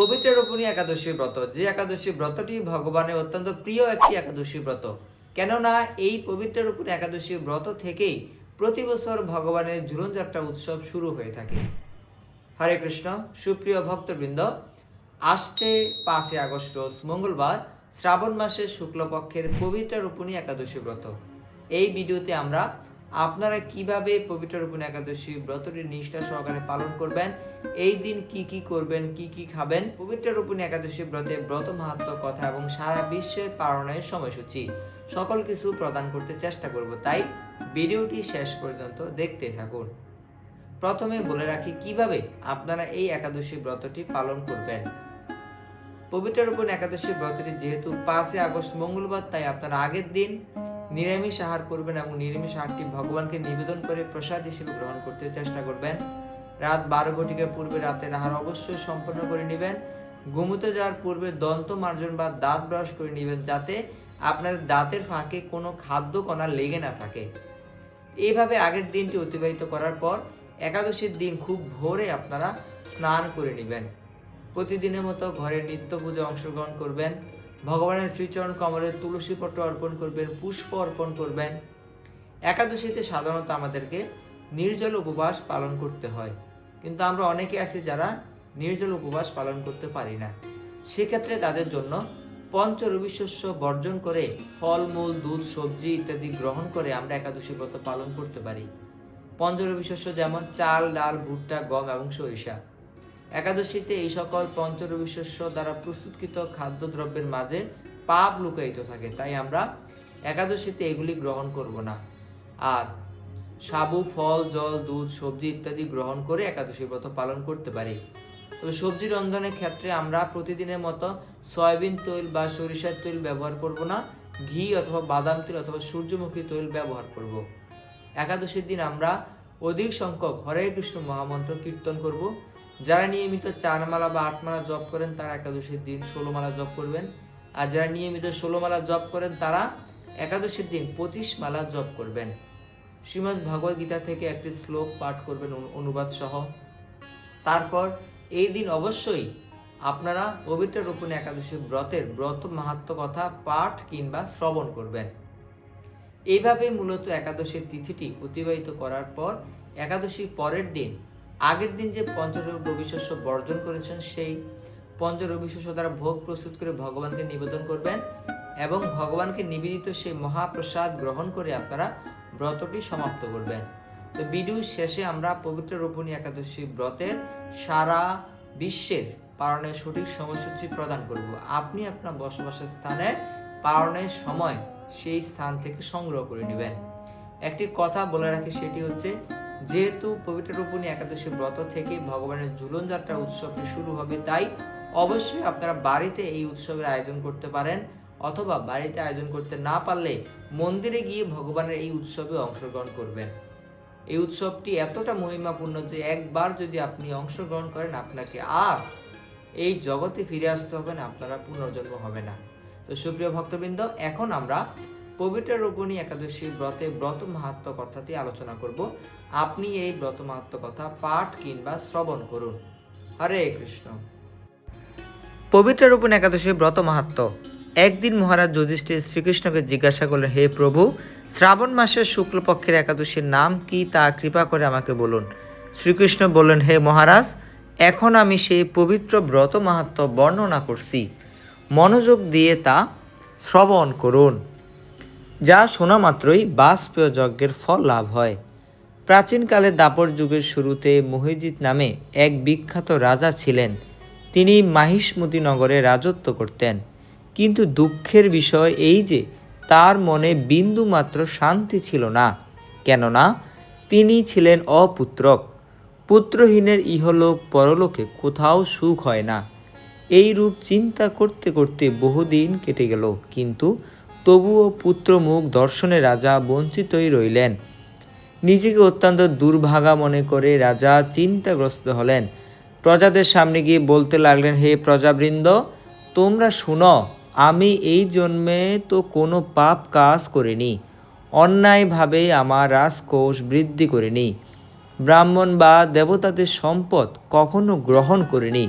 পবিত্র রূপণী একাদশী ব্রত। যে একাদশী ব্রতটি ভগবানের অত্যন্ত প্রিয় একটি একাদশী ব্রত। কেননা, এই পবিত্র রূপণী একাদশী ব্রত থেকেই প্রতি বছর ভগবানের ঝুলন যাত্রা উৎসব শুরু হয়ে থাকে। হরে কৃষ্ণ, সুপ্রিয় ভক্তবৃন্দ, আসছে পাঁচই আগস্ট রোজ মঙ্গলবার শ্রাবণ মাসের শুক্লপক্ষের পবিত্র রূপণী একাদশী ব্রত। এই ভিডিওতে আমরা আপনারা কীভাবে পবিত্র রূপণী একাদশী ব্রতটি নিষ্ঠা সহকারে পালন করবেন? এই দিন কি কি করবেন? কি কি খাবেন? পবিত্র রূপণী একাদশী ব্রতে ব্রত মাহাত্ম কথা এবং সারা বিশ্বের পালনের সময়সূচি। সকল কিছু প্রদান করতে চেষ্টা করব, তাই ভিডিওটি শেষ পর্যন্ত দেখতে থাকুন। প্রথমে বলে রাখি কীভাবে আপনারা এই একাদশী ব্রতটি পালন করবেন। পবিত্র রূপণ একাদশী ব্রতটি যেহেতু পাঁচই আগস্ট মঙ্গলবার, তাই আপনারা আগের দিন নিরামিষ আহার করবেন এবং নিরামিষ আহারটি ভগবানকে নিবেদন করে প্রসাদ হিসেবে গ্রহণ করতে চেষ্টা করবেন। রাত বারো ঘটিকার পূর্বে রাতের আহার অবশ্যই সম্পন্ন করে নেবেন। ঘুমোতে যাওয়ার পূর্বে দন্ত মার্জন বা দাঁত ব্রাশ করে নেবেন যাতে আপনার দাঁতের ফাঁকে কোনো খাদ্য কণা লেগে না থাকে। এইভাবে আগের দিনটি অতিবাহিত করার পর একাদশীর দিন খুব ভোরে আপনারা স্নান করে নেবেন। প্রতিদিনের মতো ঘরের নিত্য পুজো অংশগ্রহণ করবেন। ভগবানের শ্রীচরণ কমলে তুলসী পত্র অর্পণ করবেন, পুষ্প অর্পণ করবেন। একাদশীতে সাধারণত আমাদেরকে নির্জল উপবাস পালন করতে হয়। কিন্তু আমরা অনেকে আছি যারা নির্জল উপবাস পালন করতে পারি না। সেক্ষেত্রে তাদের জন্য পঞ্চরবি শস্য বর্জন করে ফলমূল, দুধ, সবজি ইত্যাদি গ্রহণ করে আমরা একাদশী ব্রত পালন করতে পারি। পঞ্চরবি শস্য যেমন চাল, ডাল, ভুট্টা, গম এবং সরিষা। একাদশীতে এই সকল পঞ্চরবি শস্য দ্বারা প্রস্তুতকৃত খাদ্যদ্রব্যের মাঝে পাপ লুকায়িত থাকে, তাই আমরা একাদশীতে এগুলি গ্রহণ করব না। আর সাবু, ফল, জল, দুধ, সবজি ইত্যাদি গ্রহণ করে একাদশী ব্রত পালন করতে পারি। তবে সবজি রন্ধনের ক্ষেত্রে আমরা প্রতিদিনের মতো সয়াবিন তৈল বা সরিষার তৈল ব্যবহার করব না, ঘি অথবা বাদাম তেল অথবা সূর্যমুখী তৈল ব্যবহার করব। একাদশীর দিন আমরা অধিক সংখ্যক হরে কৃষ্ণ মহামন্ত্র কীর্তন করব। যারা নিয়মিত চার মালা বা আট মালা জপ করেন, তারা একাদশীর দিন ষোলো মালা জপ করবেন। আর যারা নিয়মিত ষোলো মালা জপ করেন, তারা একাদশীর দিন পঁচিশ মালা জপ করবেন। শ্রীমদ্ ভগবদ গীতা থেকে একটি শ্লোক পাঠ করবেন অনু- অনুবাদ সহ। তারপর এই দিন অবশ্যই আপনারা পবিত্র রূপণী একাদশী ব্রতের ব্রত মাহাত্ম কথা পাঠ কিংবা শ্রবণ করবেন। এইভাবে মূলত একাদশীর তিথিটি অতিবাহিত করার পর একাদশী পরের দিন, আগের দিন যে পঞ্চরবি শস্য বর্জন করেছেন সেই পঞ্চরবি শস্য দ্বারা ভোগ প্রস্তুত করে ভগবানকে নিবেদন করবেন এবং ভগবানকে নিবেদিত সেই মহাপ্রসাদ গ্রহণ করে আপনারা ব্রতটি সমাপ্ত করবেন। তো ভিডিও শেষে আমরা পবিত্র রূপণী একাদশী ব্রতের সারা বিশ্বের পালনের সঠিক সময়সূচি প্রদান করব। আপনি আপনার বসবাসের স্থানের পালনের সময় সেই স্থান থেকে সংগ্রহ করে নেবেন। একটি কথা বলে রাখি সেটি হচ্ছে, যেহেতু পবিত্র রূপণী একাদশী ব্রত থেকে ভগবানের ঝুলন যাত্রা উৎসবটি শুরু হবে, তাই অবশ্যই আপনারা বাড়িতে এই উৎসবের আয়োজন করতে পারেন অথবা বাড়িতে আয়োজন করতে না পারলে মন্দিরে গিয়ে ভগবানের এই উৎসবে অংশগ্রহণ করবেন। এই উৎসবটি এতটা মহিমাপূর্ণ যে একবার যদি আপনি অংশগ্রহণ করেন, আপনাকে আর এই জগতে ফিরে আসতে হবে না, আপনারা পুনর্জন্ম হবে না। তো সুপ্রিয় ভক্তবৃন্দ, এখন আমরা পবিত্র রূপণী একাদশী ব্রতে ব্রত মাহাত্ম কথাটি আলোচনা করব। আপনি এই ব্রত মাহাত্ম কথা পাঠ কিংবা শ্রবণ করুন। হরে কৃষ্ণ। পবিত্র রূপণ একাদশী ব্রত মাহাত্ম। একদিন মহারাজ যুধিষ্ঠির শ্রীকৃষ্ণকে জিজ্ঞাসা করলেন, হে প্রভু, শ্রাবণ মাসের শুক্লপক্ষের একাদশীর নাম কি তা কৃপা করে আমাকে বলুন? শ্রীকৃষ্ণ বললেন, হে মহারাজ, এখন আমি সেই পবিত্র ব্রত মাহাত্ম বর্ণনা করছি। মনোযোগ দিয়ে তা শ্রবণ করুন, যা শোনা মাত্রই বাষ্পীয় যজ্ঞের ফল লাভ হয়। প্রাচীনকালে দাপর যুগের শুরুতে মহিজিৎ নামে এক বিখ্যাত রাজা ছিলেন। তিনি মাহিষ্মতি নগরে রাজত্ব করতেন। কিন্তু দুঃখের বিষয় এই যে, তার মনে বিন্দুমাত্র শান্তি ছিল না। কেননা, তিনি ছিলেন অপুত্রক। পুত্রহীনের ইহলোক পরলোকে কোথাও সুখ হয় না। এই রূপ চিন্তা করতে করতে বহুদিন কেটে গেল। কিন্তু তবুও পুত্রমুখ দর্শনে রাজা বঞ্চিতই রইলেন। নিজেকে অত্যন্ত দুর্ভাগা মনে করে রাজা চিন্তাগ্রস্ত হলেন। প্রজাদের সামনে গিয়ে বলতে লাগলেন, হে প্রজাবৃন্দ, তোমরা শুনো, আমি এই জন্মে তো কোনো পাপ কাজ করিনি। অন্যায়ভাবে আমার রাজকোষ বৃদ্ধি করিনি। ব্রাহ্মণ বা দেবতাদের সম্পদ কখনো গ্রহণ করিনি।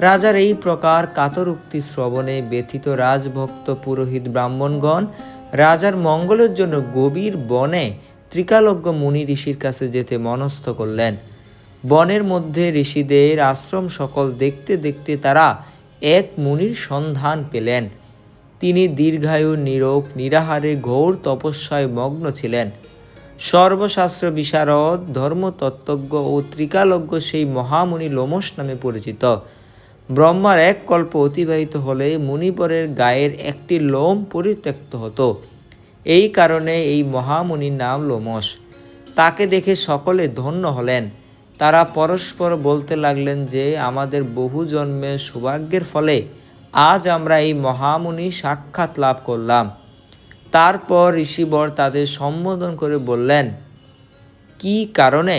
রাজার এই প্রকার কাতর উক্তি শ্রবণে ব্যথিত রাজভক্ত পুরোহিত ব্রাহ্মণগণ রাজার মঙ্গলের জন্য গভীর বনে ত্রিকালজ্ঞ মুনি ঋষির কাছে যেতে মনস্থ করলেন। বনের মধ্যে ঋষিদের আশ্রম সকল দেখতে দেখতে তারা এক মুনির সন্ধান পেলেন। তিনি দীর্ঘায়ু, নীরব, নিরাহারে, ঘোর তপস্যায় মগ্ন ছিলেন। সর্বশাস্ত্র বিশারদ, ধর্মতত্ত্বজ্ঞ ও ত্রিকালজ্ঞ সেই মহামুনি লোমস নামে পরিচিত। ব্রহ্মার এক কল্প অতিবাহিত হলে মুনিবরের গায়ের একটি লোম পরিত্যক্ত হতো। এই কারণে এই মহামুনির নাম লোমস তাকে দেখে সকলে ধন্য হলেন। তারা পরস্পর বলতে লাগলেন যে, আমাদের বহু জন্মের সৌভাগ্যের ফলে আজ আমরা এই মহামুনি সাক্ষাৎ লাভ করলাম। তারপর ঋষিবর তাদের সম্বোধন করে বললেন, কি কারণে?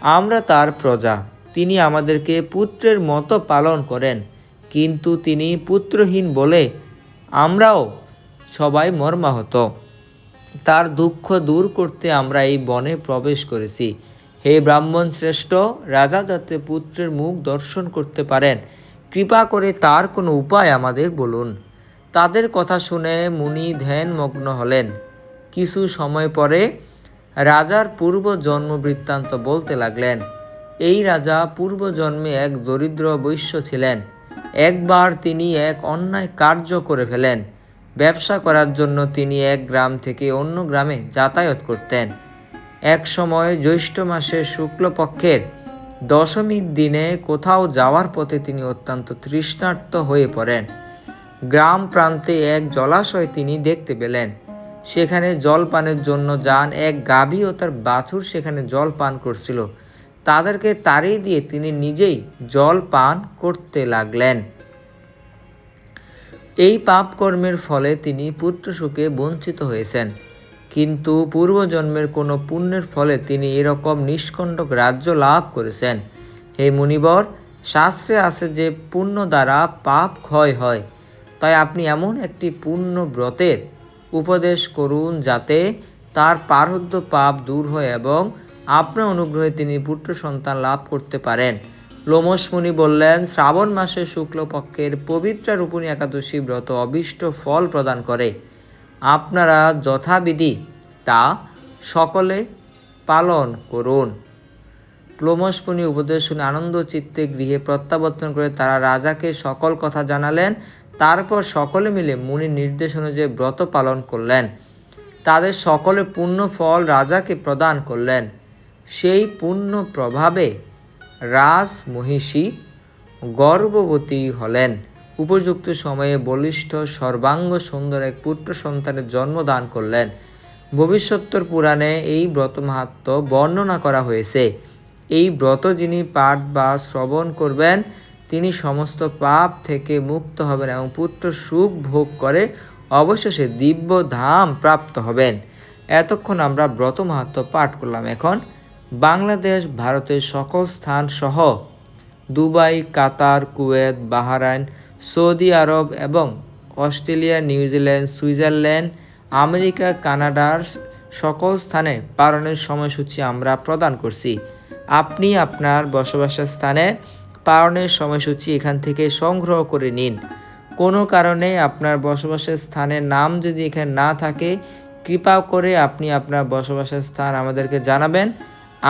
আমরা তার প্রজা। তিনি আমাদেরকে পুত্রের মতো পালন করেন। কিন্তু তিনি পুত্রহীন বলে আমরাও সবাই মর্মাহত। তার দুঃখ দূর করতে আমরা এই বনে প্রবেশ করেছি। হে ব্রাহ্মণ শ্রেষ্ঠ, রাজা যাতে পুত্রের মুখ দর্শন করতে পারেন, কৃপা করে তার কোনো উপায় আমাদের বলুন। তাদের কথা শুনে মুনি ধ্যানমগ্ন হলেন। কিছু সময় পরে রাজার পূর্ব জন্ম বৃত্তান্ত বলতে লাগলেন, এই রাজা পূর্বজন্মে এক দরিদ্র বৈশ্য ছিলেন। একবার তিনি এক অন্যায় কার্য করে ফেলেন। ব্যবসা করার জন্য তিনি এক গ্রাম থেকে অন্য গ্রামে যাতায়াত করতেন। এক সময় জ্যৈষ্ঠ মাসের শুক্লপক্ষের দশমীর দিনে কোথাও যাওয়ার পথে তিনি অত্যন্ত তৃষ্ণার্ত হয়ে পড়েন। গ্রাম প্রান্তে এক জলাশয় তিনি দেখতে পেলেন। সেখানে জল পানের জন্য যান এক গাভী ও তার বাছুর সেখানে জল পান করছিল। তাদেরকে তাড়িয়ে দিয়ে তিনি নিজেই জল পান করতে লাগলেন। এই পাপ কর্মের ফলে তিনি পুত্র সুখে বঞ্চিত হয়েছেন। কিন্তু পূর্বজন্মের কোনো পুণ্যের ফলে তিনি এরকম নিষ্কণ্টক রাজ্য লাভ করেছেন। হে মুনিবর, শাস্ত্রে আছে যে পুণ্য দ্বারা পাপ ক্ষয় হয়। তাই আপনি এমন একটি পুণ্য ব্রতের উপদেশ করুন যাতে তার পারহদ্য পাপ দূর হয় এবং আপনার অনুগ্রহে তিনি পুত্র সন্তান লাভ করতে পারেন। লোমস মুনি বললেন, শ্রাবণ মাসে শুক্লপক্ষের পবিত্র রূপণী একাদশী ব্রত অবিষ্ট ফল প্রদান করে। আপনারা যথাবিধি তা সকলে পালন করুন। ক্লোমসপনি উপদেশ শুনে আনন্দ চিত্তে গৃহে প্রত্যাবর্তন করে তারা রাজাকে সকল কথা জানালেন। তারপর সকলে মিলে মুনির নির্দেশ অনুযায়ী ব্রত পালন করলেন। তাদের সকলে পূর্ণ ফল রাজাকে প্রদান করলেন। সেই পূর্ণ প্রভাবে রাজ মহিষী গর্ভবতী হলেন। উপযুক্ত সময়ে বলিষ্ঠ সর্বাঙ্গ সুন্দর এক পুত্র সন্তানের জন্মদান করলেন। ভবিষ্যত্তর পুরাণে এই ব্রত মাহাত্ম বর্ণনা করা হয়েছে। এই ব্রত যিনি পাঠ বা শ্রবণ করবেন তিনি সমস্ত পাপ থেকে মুক্ত হবেন এবং পুত্র সুখ ভোগ করে অবশেষে দিব্য ধাম প্রাপ্ত হবেন। এতক্ষণ আমরা ব্রত মাহাত্ম পাঠ করলাম এখন। বাংলাদেশ, ভারতের সকল স্থান সহ Dubai, Qatar, Kuwait, Bahrain, Saudi Arabia এবং অস্ট্রেলিয়া নিউজিল্যান্ড সুইজারল্যান্ড, আমেরিকা, কানাডার সকল স্থানে পালনের সময়সূচি আমরা প্রদান করছি। আপনি আপনার বসবাসের স্থানে পালনের সময়সূচি এখান থেকে সংগ্রহ করে নিন। কোনো কারণে আপনার বসবাসের স্থানের নাম যদি এখানে না থাকে, কৃপা করে আপনি আপনার বসবাসের স্থান আমাদেরকে জানাবেন।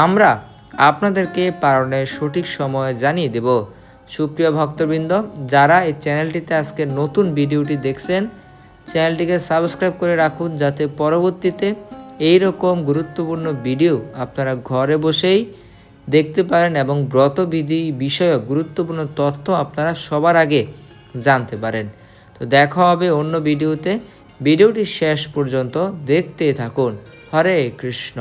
আমরা আপনাদেরকে পালনের সঠিক সময় জানিয়ে দেব। সুপ্রিয় ভক্তবৃন্দ, যারা এই চ্যানেলটিতে আজকে নতুন ভিডিওটি দেখছেন, চ্যানেলটিকে সাবস্ক্রাইব করে রাখুন যাতে পরবর্তীতে এই রকম গুরুত্বপূর্ণ ভিডিও আপনারা ঘরে বসেই দেখতে পারেন এবং ব্রতবিধি বিষয়ক গুরুত্বপূর্ণ তথ্য আপনারা সবার আগে জানতে পারেন। তো দেখা হবে অন্য ভিডিওতে। ভিডিওটি শেষ পর্যন্ত দেখতে থাকুন। হরে কৃষ্ণ।